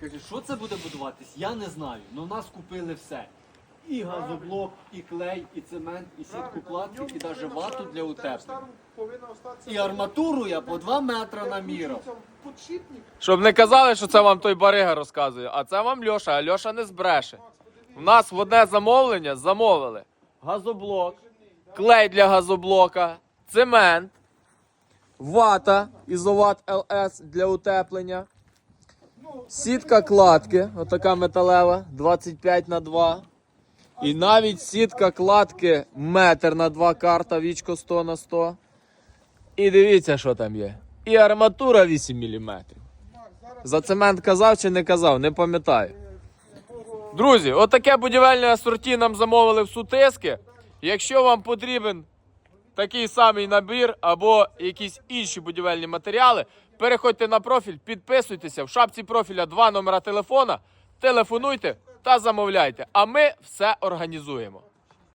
Каже, що це буде будуватись? Я не знаю. Ну в нас купили все. І газоблок, і клей, і цемент, і сітку кладки, і навіть вату для утеплення. І арматуру я по 2 метри намірав. Щоб не казали, що це вам той барига розказує, а це вам Льоша, а Льоша не збреше. У нас в одне замовлення замовили газоблок, клей для газоблока, цемент, вата ізоват ЛС для утеплення, сітка кладки, отака металева, 25 на 2. І навіть сітка кладки метр на 2 карта, вічко 100 на 100. І дивіться, що там є. І арматура 8 мм. За цемент казав чи не казав, не пам'ятаю. Друзі, отаке будівельне асорті нам замовили в сутиски. Якщо вам потрібен такий самий набір або якісь інші будівельні матеріали, переходьте на профіль, підписуйтеся. В шапці профіля два номера телефона, телефонуйте та замовляйте. А ми все організуємо.